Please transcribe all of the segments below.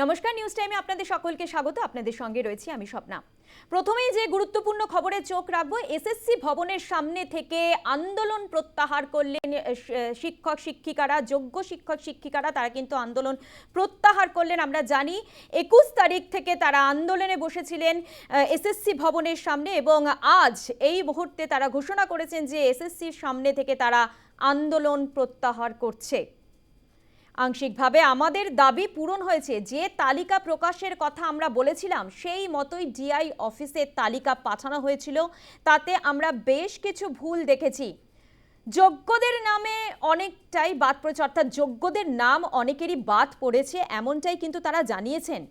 নমস্কার নিউজ টাইমে আপনাদের সকলকে স্বাগত। আপনাদের সঙ্গে রয়েছি আমি স্বপ্না। প্রথমেই যে গুরুত্বপূর্ণ খবরে চোখ রাখব এসএসসি ভবনের সামনে থেকে আন্দোলন প্রত্যাহার করলেন শিক্ষক শিক্ষিকারা, যোগ্য শিক্ষক শিক্ষিকারা, তারা কিন্তু আন্দোলন প্রত্যাহার করলেন। আমরা জানি একুশ তারিখ থেকে তারা আন্দোলনে বসেছিলেন এসএসসি ভবনের সামনে এবং আজ এই মুহূর্তে তারা ঘোষণা করেছেন যে এসএসসির সামনে থেকে তারা আন্দোলন প্রত্যাহার করছে। আংশিকভাবে আমাদের দাবি পূরণ হয়েছে। যে তালিকা প্রকাশের কথা আমরা বলেছিলাম, সেই মতোই ডিআই অফিসের তালিকা পাঠানো হয়েছিল। তাতে আমরা বেশ কিছু ভুল দেখেছি। যোগ্যদের নামে অনেকটাই বাদ পড়েছে, অর্থাৎ যোগ্যদের নাম অনেকেরই বাদ পড়েছে, এমনটাই কিন্তু তারা জানিয়েছেন।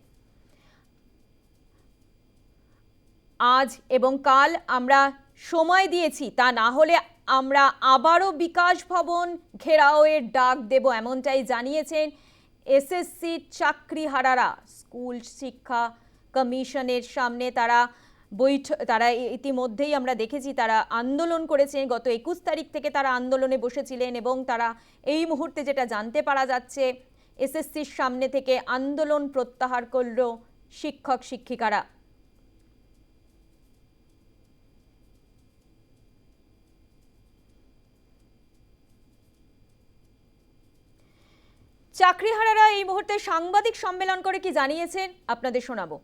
আজ এবং কাল আমরা সময় দিয়েছি, তা না হলে আমরা আবারও বিকাশ ভবন ঘেরাওয়ের ডাক দেব, এমনটাই জানিয়েছেন এসএসসি চাকরিহারারা। স্কুল শিক্ষা কমিশনের সামনে তারা বৈঠক তারা ইতিমধ্যেই আমরা দেখেছি তারা আন্দোলন করেছেন। গত একুশ তারিখ থেকে তারা আন্দোলনে বসেছিলেন এবং তারা এই মুহূর্তে যেটা জানতে পারা যাচ্ছে, এসএসসির সামনে থেকে আন্দোলন প্রত্যাহার করল শিক্ষক শিক্ষিকারা চাকরিহারারা এই মুহূর্তে সাংবাদিক সম্মেলন করে কি জানিয়েছেন? আপনাদের শোনাবো।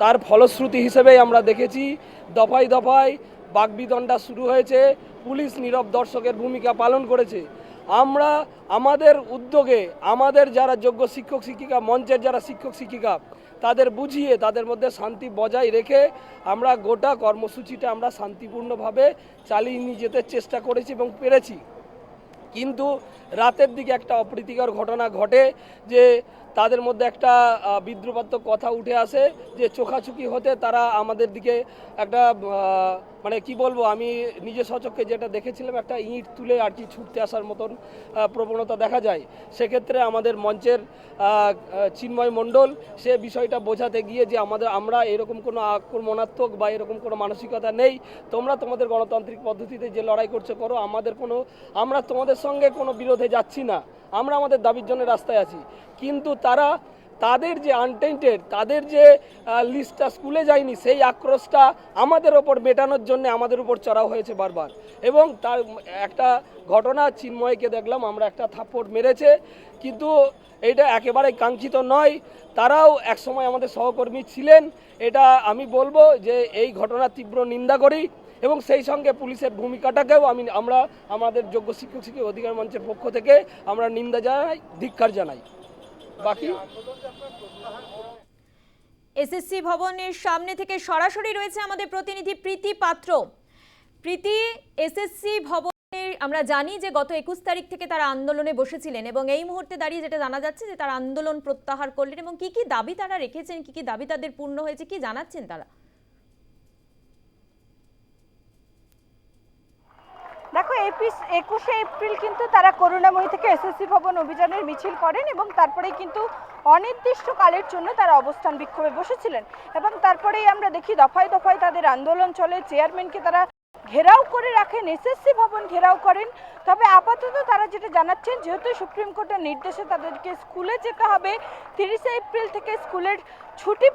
তার ফলশ্রুতি হিসেবেই আমরা দেখেছি, দফায় দফায় বাগবিদণ্ডা শুরু হয়েছে, পুলিশ নীরব দর্শকের ভূমিকা পালন করেছে। আমরা আমাদের উদ্যোগে, আমাদের যারা যোগ্য শিক্ষক শিক্ষিকা, মঞ্চের যারা শিক্ষক শিক্ষিকা, তাদের বুঝিয়ে, তাদের মধ্যে শান্তি বজায় রেখে আমরা গোটা কর্মসূচিটা আমরা শান্তিপূর্ণভাবে চালিয়ে নিয়ে যেতে চেষ্টা করেছি এবং পেরেছি। কিন্তু রাতের দিকে একটা অপ্রীতিকর ঘটনা ঘটে যে তাদের মধ্যে একটা বিদ্রুপাত্মক কথা উঠে আসে যে চোখাচুকি হতে তারা আমাদের দিকে একটা মানে কি বলব, আমি নিজে সচক্ষে যেটা দেখেছিলাম, একটা ইঁট তুলে আর কি ছুটতে আসার মতন প্রবণতা দেখা যায়। সেক্ষেত্রে আমাদের মঞ্চের চিন্ময় মণ্ডল, সে বিষয়টা বোঝাতে গিয়ে যে আমাদের, আমরা এরকম কোনো আক্রমণাত্মক বা এরকম কোনো মানসিকতা নেই, তোমরা তোমাদের গণতান্ত্রিক পদ্ধতিতে যে লড়াই করছ করো, আমাদের কোনো, আমরা তোমাদের সঙ্গে কোনো বিরোধে যাচ্ছি না, আমরা আমাদের দাবির জন্য রাস্তায় আছি। কিন্তু তারা তাদের যে আনটেন্টেড তাদের যে লিস্টটা স্কুলে যায়নি, সেই আক্রোশটা আমাদের ওপর মেটানোর জন্য আমাদের উপর চড়াও হয়েছে বারবার। এবং তার একটা ঘটনা চিন্ময়কে দেখলাম, আমরা একটা থাপ্পড় মেরেছে, কিন্তু এটা একেবারে কাঙ্ক্ষিত নয়। তারাও একসময় আমাদের সহকর্মী ছিলেন। এটা আমি বলব যে, এই ঘটনার তীব্র নিন্দা করি এবং সেই সঙ্গে পুলিশের ভূমিকাটাকেও আমি, আমরা আমাদের যোগ্য শিক্ষক শিক্ষক অধিকার মঞ্চের পক্ষ থেকে আমরা নিন্দা জানাই, ধিক্কার জানাই। বাকি? এসএসসি ভবনের সামনে থেকে সরাসরি রয়েছে আমাদের প্রতিনিধি প্রীতি পাত্র। প্রীতি, এসএসসি ভবনে আমরা জানি যে গত একুশ তারিখ থেকে তারা আন্দোলনে বসেছিলেন এবং এই মুহূর্তে দাঁড়িয়ে যেটা জানা যাচ্ছে যে তারা আন্দোলন প্রত্যাহার করলেন এবং কি কি দাবি তারা রেখেছেন, কি কি দাবি তাদের পূর্ণ হয়েছে, কি জানাচ্ছেন তারা? এপিস একুশে এপ্রিল কিন্তু তারা করুণাময়ী থেকে এসএসসি ভবন অভিযানের মিছিল করেন এবং তারপরেই কিন্তু অনির্দিষ্টকালের জন্য তারা অবস্থান বিক্ষোভে বসেছিলেন। এবং তারপরেই আমরা দেখি দফায় দফায় তাদের আন্দোলন চলে। চেয়ারম্যানকে তারা ঘেরাও করে রাখেন এসএসসি ভবন ঘেরাও করেন। তবে আপাতত তারা যেটা জানাচ্ছেন, যেহেতু সুপ্রিম কোর্টের নির্দেশে তাদেরকে স্কুলে যেতে হবে, তিরিশে এপ্রিল থেকে স্কুলের ছুটি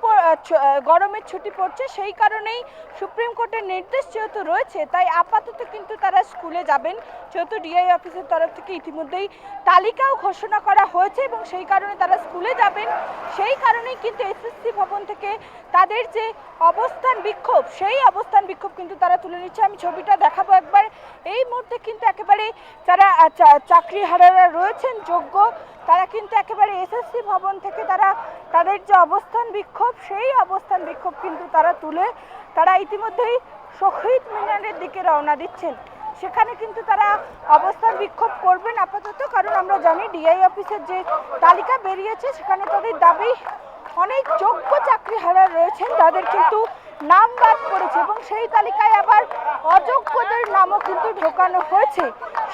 গরমের ছুটি পড়ছে, সেই কারণেই সুপ্রিম কোর্টের নির্দেশ যেহেতু রয়েছে, তাই আপাতত কিন্তু তারা স্কুলে যাবেন। যেহেতু ডিআই অফিসের তরফ থেকে ইতিমধ্যেই তালিকাও ঘোষণা করা হয়েছে এবং সেই কারণে তারা স্কুলে যাবেন। সেই কারণেই কিন্তু এসএসসি ভবন থেকে তাদের যে অবস্থান বিক্ষোভ, সেই অবস্থান বিক্ষোভ কিন্তু তারা তুলে নিচ্ছে। আমি ছবিটা দেখাবো একবার। এই মুহূর্তে কিন্তু একেবারে যারা আহ, চা- চাকরিহারারা রয়েছেন যোগ্য তারা কিন্তু একেবারে এসএসসি ভবন থেকে তারা তাদের যে অবস্থান বিক্ষোভ সেই অবস্থান বিক্ষোভ কিন্তু তারা তুলে তারা ইতিমধ্যেই শহীদ মিনারের দিকে রওনা দিচ্ছেন। সেখানে কিন্তু তারা অবস্থান বিক্ষোভ করবেন আপাতত কারণ আমরা জানি ডিআই অফিসের যে তালিকা বেরিয়েছে সেখানে তাদের দাবি অনেক যোগ্য চাকরিহারা রয়েছেন, তাদের কিন্তু নাম বাদ পড়েছে এবং সেই তালিকায় আবার অযোগ্যদের নামও কিন্তু ঢোকানো হয়েছে।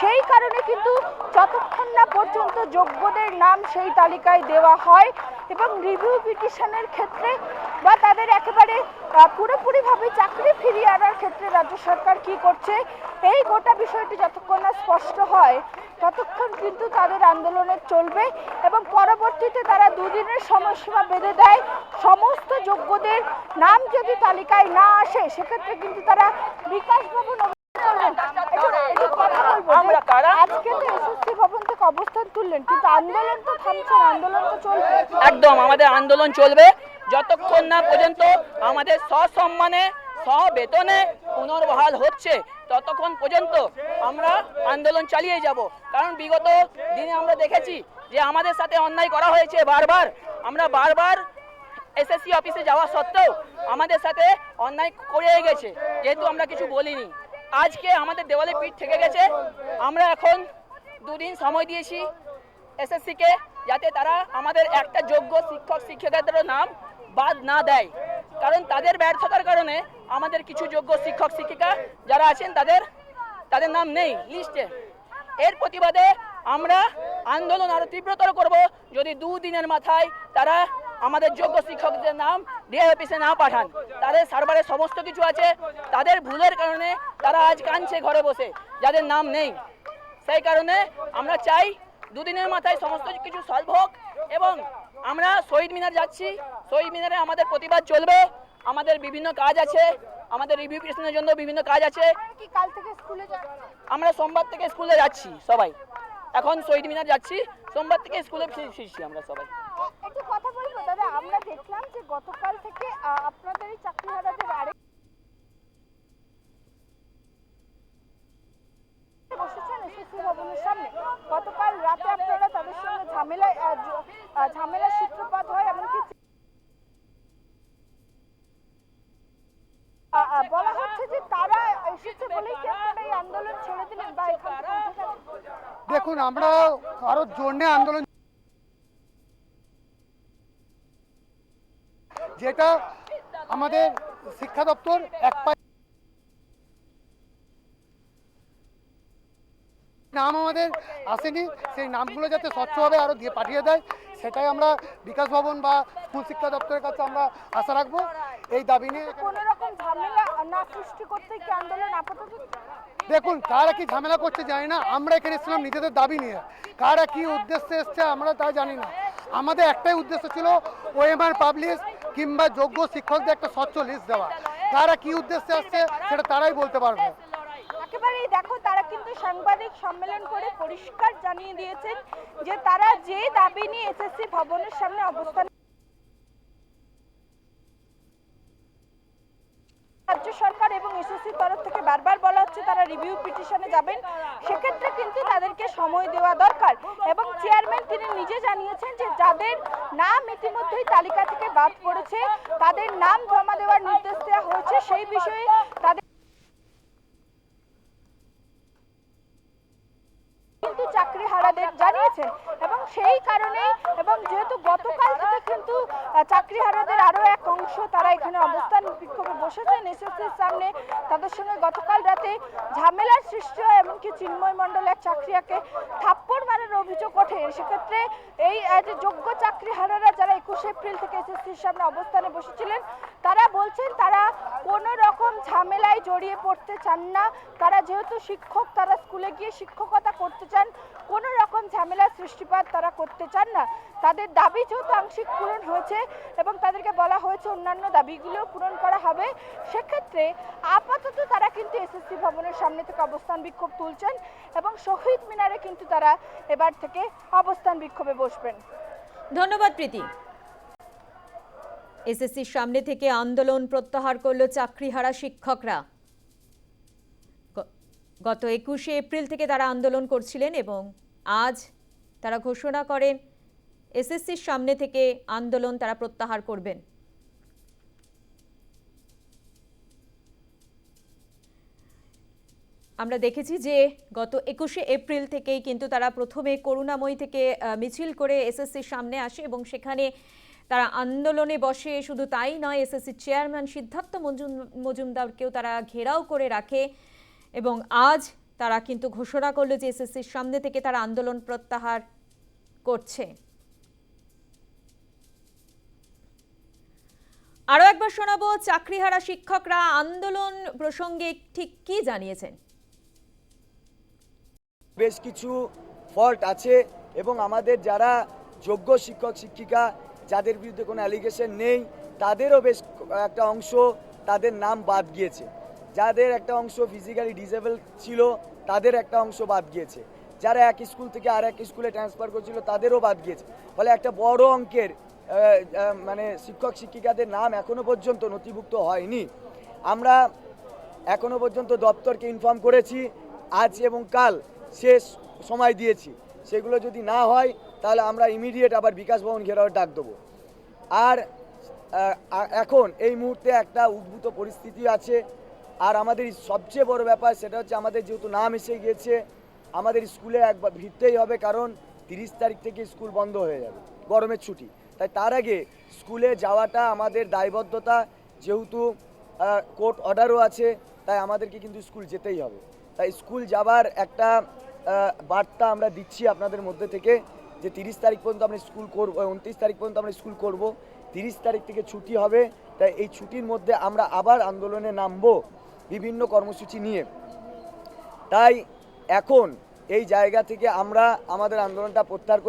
সেই কারণে কিন্তু যতক্ষণ না পর্যন্ত যোগ্যদের নাম সেই তালিকায় দেওয়া হয় এবং রিভিউ পিটিশনের ক্ষেত্রে বা তাদের একেবারে পুরোপুরিভাবে চাকরি ফিরিয়ে আনার ক্ষেত্রে রাজ্য সরকার কি করছে? এই গোটা বিষয়টি যতক্ষণ না স্পষ্ট হয় ততক্ষণ কিন্তু তাদের আন্দোলনে চলবে এবং পরবর্তীতে তারা দুদিনের সময়সীমা বেঁধে দেয়। সমস্ত যোগ্যদের নাম যদি তালিকায় না আসে সেক্ষেত্রে কিন্তু তারা বিকাশ ভবন? আজকে তো এসএসসি ভবন থেকে অবস্থান তুললেন কিন্তু আন্দোলন তো থামছে আন্দোলন তো চলবে। একদম আমাদের আন্দোলন চলবে। যতক্ষণ না পর্যন্ত আমাদের সসম্মানে, সবেতনে পুনর্বহাল হচ্ছে, ততক্ষণ পর্যন্ত আমরা আন্দোলন চালিয়ে যাব। কারণ বিগত দিনে আমরা দেখেছি যে আমাদের সাথে অন্যায় করা হয়েছে বারবার। আমরা বারবার এসএসসি অফিসে যাওয়া সত্ত্বেও আমাদের সাথে অন্যায় করে গেছে। যেহেতু আমরা কিছু বলিনি। আজকে আমাদের দেওয়ালে পিঠ থেকে গেছে। আমরা এখন দুদিন সময় দিয়েছি এসএসসিকে যাতে তারা আমাদের একটা যোগ্য শিক্ষক, শিক্ষিকাদের নাম বাদ না দেয়। কারণ তাদের ব্যর্থতার কারণে আমাদের কিছু যোগ্য শিক্ষক, শিক্ষিকা যারা আছেন, তাদের তাদের নাম নেই লিস্টে এর প্রতিবাদে আমরা আন্দোলন আরও তীব্রতর করব। যদি দুদিনের মাথায় তারা আমাদের যোগ্য শিক্ষকদের নাম ডিএ অফিসে না পাঠান, তাদের সার্ভারে সমস্ত কিছু আছে, তাদের ভুলের কারণে তারা আজ কাঁদছে ঘরে বসে, যাদের নাম নেই। সেই কারণে আমরা চাই দুদিনের মাথায় সমস্ত কিছু সলভ হোক এবং আমরা শহীদ মিনার যাচ্ছি। শহীদ মিনারে আমাদের প্রতিবাদ চলবে। আমাদের বিভিন্ন কাজ আছে। আমাদের রিভিউ জন্য বিভিন্ন কাজ আছে। আমরা সোমবার থেকে স্কুলে যাচ্ছি সবাই। এখন শহীদ মিনার যাচ্ছি। সোমবার থেকে স্কুলে ফির- ফিরছি আমরা সবাই। একটু কথা বলব দাদা আমরা দেখলাম যে গতকাল থেকে আপনাদের এই চাকরিহারাদের আরেক বসেছেন এসএসসি ভবনের সামনে। গতকাল রাতে আপনারা তাদের সঙ্গে আহ, ঝামেলার সূত্রপাত হয় এমনকি বলা হচ্ছে যে তারা এসেছে বলেই কি আপনারা এই আন্দোলন ছেড়ে দিলেন বা? দেখুন আমরা কারোর জন্য আন্দোলন যেটা আমাদের শিক্ষা দপ্তর এক নাম আমাদের আসেনি। সেই নামগুলো যাতে স্বচ্ছভাবে আরও দিয়ে পাঠিয়ে দেয় সেটাই আমরা বিকাশ ভবন বা স্কুল শিক্ষা দপ্তরের কাছে আমরা আশা রাখব। এই দাবি নিয়ে দেখুন কারা কি ঝামেলা করছে জানি না আমরা এখানে এসেছিলাম নিজেদের দাবি নিয়ে। কারা কি উদ্দেশ্যে এসছে আমরা তা জানি না। আমাদের একটাই উদ্দেশ্য ছিল ওএমআর পাবলিশ কিংবা যোগ্য শিক্ষকদের একটা স্বচ্ছ লিস্ট দেওয়া। কারা কি উদ্দেশ্যে আসছে সেটা তারাই বলতে পারবে। একেবারেই দেখো, তারা কিন্তু সাংবাদিক সম্মেলন করে পরিষ্কার জানিয়ে দিয়েছেন যে তারা যে দাবি নিয়ে এসএসসি ভবনের সামনে অবস্থান রাজ্য সরকার এবং তরফ থেকে বারবার বলা হচ্ছে তারা রিভিউ পিটিশনে যাবেন। সেক্ষেত্রে কিন্তু তাদেরকে সময় দেওয়া দরকার এবং চেয়ারম্যান তিনি নিজে জানিয়েছেন যে যাদের নাম ইতিমধ্যেই তালিকা থেকে বাদ পড়েছে, তাদের নাম জমা দেওয়ার নির্দেশ দেওয়া হয়েছে, সেই বিষয়ে তাদের কিন্তু চাকরি জানিয়েছেন। এবং সেই কারণে এবং যেহেতু গতকাল থেকে কিন্তু আহ, চাকরি হারাদের আরও এক অংশ তারা এখানে অবস্থান বিক্ষোভে বসেছেন এসএসসির সামনে। তাদের সঙ্গে গতকাল রাতে ঝামেলার সৃষ্টি হয় এমনকি চিন্ময় মণ্ডল এক চাকরিয়াকে থাপ্পড় মারার অভিযোগ ওঠে। সেক্ষেত্রে এই যে যোগ্য চাকরি হারারা যারা একুশে এপ্রিল থেকে এসএসসির সামনে অবস্থানে বসেছিলেন তারা বলছেন, তারা কোনো রকম ঝামেলায় জড়িয়ে পড়তে চান না। তারা যেহেতু শিক্ষক, তারা স্কুলে গিয়ে শিক্ষকতা করতে চান, কোনো রকম ঝামেলার সৃষ্টিপাত তারা করতে চান না। তাদের দাবি যেহেতু আংশিক পূরণ হয়েছে এবং তাদেরকে বলা হয়েছে অন্যান্য দাবিগুলো পূরণ করা হবে, সেক্ষেত্রে আপাতত তারা কিন্তু এসএসসি ভবনের সামনে থেকে অবস্থান বিক্ষোভ তুলছেন এবং শহীদ মিনারে কিন্তু তারা এবার থেকে অবস্থান বিক্ষোভে বসবেন। ধন্যবাদ, প্রীতি। এসএসসির সামনে থেকে আন্দোলন প্রত্যাহার করল চাকরিহারা শিক্ষকরা। গত একুশে এপ্রিল থেকে তারা আন্দোলন করছিলেন এবং আজ তারা ঘোষণা করেন এসএসসির সামনে থেকে আন্দোলন তারা প্রত্যাহার করবেন। আমরা দেখেছি যে গত একুশে এপ্রিল থেকেই কিন্তু তারা প্রথমে করুণাময়ী থেকে মিছিল করে এসএসসির সামনে আসে এবং সেখানে তারা আন্দোলনে বসে, শুধু তাই নয় এসএসসি চেয়ারম্যান সিদ্ধার্থ মজুমদারকেও তারা ঘেরাও করে রাখে এবং আজ তারা কিন্তু ঘোষণা করল যে এসএসসির সামনে থেকে তারা আন্দোলন প্রত্যাহার করছে। আরও একবার শোনাবো, চাকরিহারা শিক্ষকরা আন্দোলন প্রসঙ্গে ঠিক কি জানিয়েছেন? বেশ কিছু ফল্ট আছে এবং আমাদের যারা যোগ্য শিক্ষক, শিক্ষিকা যাদের বিরুদ্ধে কোনো অ্যালিগেশন নেই, তাদেরও বেশ একটা অংশ তাদের নাম বাদ গিয়েছে। যাদের একটা অংশ ফিজিক্যালি ডিসেবল ছিল, তাদের একটা অংশ বাদ গিয়েছে। যারা এক স্কুল থেকে আর এক স্কুলে ট্রান্সফার করছিল, তাদেরও বাদ গিয়েছে। ফলে একটা বড় অঙ্কের মানে শিক্ষক শিক্ষিকাদের নাম এখনও পর্যন্ত নথিভুক্ত হয়নি। আমরা এখনও পর্যন্ত দপ্তরকে ইনফর্ম করেছি, আজ এবং কাল শেষ সময় দিয়েছি। সেগুলো যদি না হয়, তাহলে আমরা ইমিডিয়েট আবার বিকাশ ভবন ঘেরাও ডাক দেবো। আর এখন এই মুহূর্তে একটা উদ্ভূত পরিস্থিতি আছে। আর আমাদের সবচেয়ে বড় ব্যাপার সেটা হচ্ছে আমাদের যেহেতু নাম এসে গিয়েছে, আমাদের স্কুলে একবার ভিড়তেই হবে কারণ তিরিশ তারিখ থেকে স্কুল বন্ধ হয়ে যাবে, গরমের ছুটি। তাই তার আগে স্কুলে যাওয়াটা আমাদের দায়বদ্ধতা, যেহেতু কোর্ট অর্ডারও আছে, তাই আমাদেরকে কিন্তু স্কুল যেতেই হবে। তাই স্কুল যাবার একটা বার্তা আমরা দিচ্ছি আপনাদের মধ্যে থেকে যে তিরিশ তারিখ পর্যন্ত আমরা স্কুল করব উনত্রিশ তারিখ পর্যন্ত আমরা স্কুল করব। তিরিশ তারিখ থেকে ছুটি হবে, তাই এই ছুটির মধ্যে আমরা আবার আন্দোলনে নামব বিভিন্ন কর্মসূচি নিয়ে। তাই এখন এই জায়গা থেকে আমরা আমাদের আন্দোলনটা প্রত্যাহার